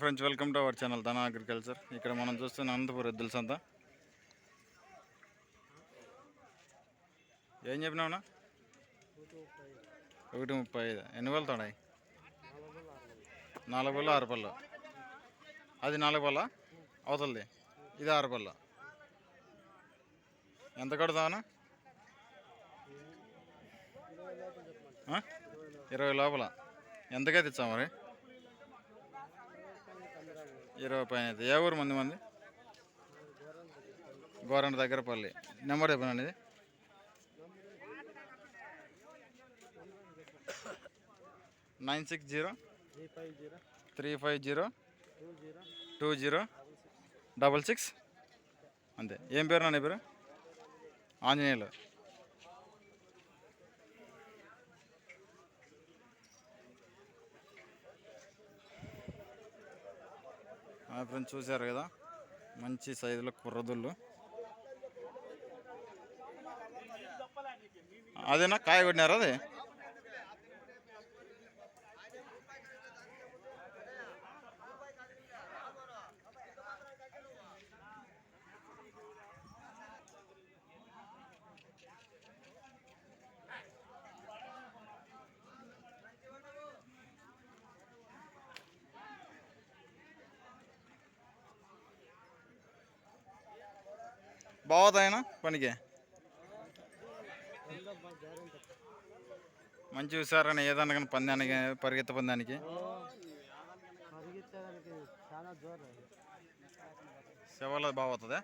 Friends welcome to our channel Dhana agriculture. ఇక్కడ మనం చూస్తున్న అనంతపురం ఎద్దుల సంత. ఏం చెప్పినావునా ఒకటి ముప్పై ఐదు. ఎన్ని వేలు తోడాయి? నాలుగు పళ్ళు ఆరు పళ్ళు. అది నాలుగు పళ్ళ? అవుతుంది ఇది ఆరు పళ్ళ? ఎంత కడతావునా ఇరవై లోపల. ఎంతకైతే ఇచ్చావు మరి? ఇరవై పైన అయితే ఏ ఊరు మంది మంది? గోరంట దగ్గర పల్లి. నెంబర్ చెప్పండి ఇది nine six zero three five zero two zero double six. అంతే. ఏం పేరు నా పేరు? ఆంజనేయులు. ఫ్రెండ్స్ చూశారు కదా? మంచి సైజులో కుర్రదుళ్ళు. అదేనా? కాయ కొట్టినారా అది? బాగుతాయనా? పనికి? మంచి హుషారని ఏదన్నా కానీ పందానికి పరిగెత్త పందానికి? శవాల బాగుతుందా